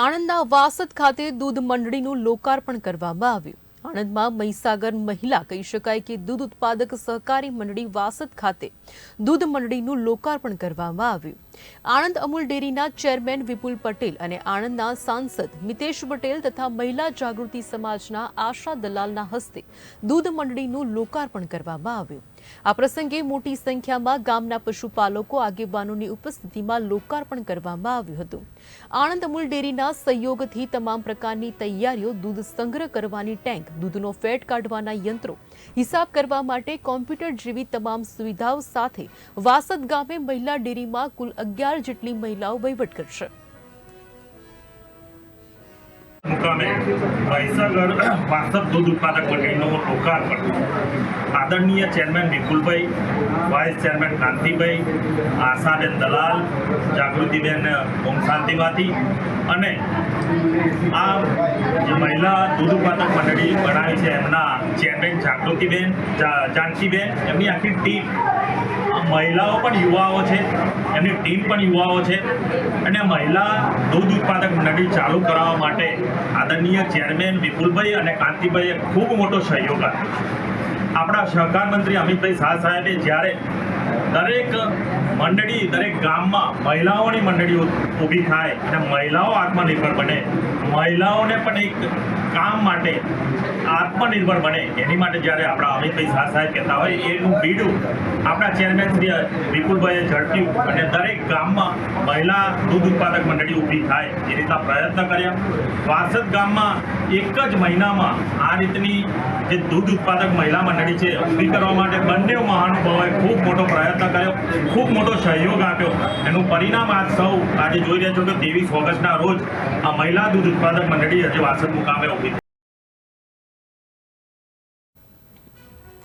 આણંદના વાસદ ખાતે દૂધ મંડળીનું લોકાર્પણ કરવામાં આવ્યું. આણંદમાં મહીસાગર મહિલા કહી શકાય કે દૂધ ઉત્પાદક સહકારી મંડળી વાસદ ખાતે દૂધ મંડળીનું લોકાર્પણ કરવામાં આવ્યું. આણંદ અમૂલ ડેરીના ચેરમેન વિપુલ પટેલ અને આણંદના સાંસદ મિતેશ પટેલ તથા મહિલા જાગૃતિ સમાજના આશા દલાલના હસ્તે દૂધ મંડળીનું લોકાર્પણ કરવામાં આવ્યું. આ પ્રસંગે મોટી સંખ્યામાં ગામના પશુપાલકો આગેવાનોની ઉપસ્થિતિમાં લોકાર્પણ કરવામાં આવ્યું હતું. આણંદ અમૂલ ડેરીના સહયોગથી તમામ પ્રકારની તૈયારીઓ દૂધ સંગ્રહ કરવાની ટેન્ક, દૂધનો ફેટ કાઢવાના યંત્રો, હિસાબ કરવા માટે કોમ્પ્યુટર જેવી તમામ સુવિધાઓ સાથે વાસદ ગામે મહિલા ડેરીમાં કુલ અગિયાર જેટલી મહિલાઓ વહીવટ કરશે. મુકામે ભૈસાગર વાસદ દૂધ ઉત્પાદક મંડળીનું લોકાર્પણ. આદરણીય chairman Vipulbhai vice chairman Kantibhai Ashaben Dalal, Jagrutiben ઓમ શાંતિવાદી અને આ જે મહિલા દૂધ ઉત્પાદક મંડળી બનાવી છે, એમના ચેરમેન જાગૃતિબેન, જા- જાનકીબેન, એમની આખી ટીમ. મહિલાઓ પણ યુવાઓ છે, એમની ટીમ પણ યુવાઓ છે અને મહિલા દૂધ ઉત્પાદક મંડળી ચાલુ કરાવવા માટે આદરણીય ચેરમેન વિપુલભાઈ અને કાંતિભાઈએ ખૂબ મોટો સહયોગ આપ્યો આપણા સહકાર મંત્રી અમિતભાઈ શાહ સાહેબે જ્યારે દરેક મંડળી, દરેક ગામમાં મહિલાઓની મંડળીઓ ઊભી થાય અને મહિલાઓ આત્મનિર્ભર બને. મહિલાઓને પણ એક કામ માટે આત્મનિર્ભર બને. એની માટે જ્યારે આપણા અમિતભાઈ શાહ સાહેબ કહેતા હોય, એનું બીડું આપણા ચેરમેન શ્રી વિપુલભાઈએ ઝડપ્યું અને દરેક ગામમાં મહિલા દૂધ ઉત્પાદક મંડળી ઊભી થાય. એ રીતના પ્રયત્ન કર્યા. વાસદ ગામમાં એક જ મહિનામાં આ રીતની જે દૂધ ઉત્પાદક મહિલા મંડળી છે ઊભી કરવા માટે બંને મહાનુભાવોએ ખૂબ મોટો પ્રયત્ન કર્યો, ખૂબ મોટો સહયોગ આપ્યો. એનું પરિણામ આજ સૌ આજે જોઈ રહ્યા છો કે ત્રેવીસ ઓગસ્ટના રોજ આ મહિલા દૂધ ઉત્પાદક મંડળી આજે વાસદ મુકામે ઊભી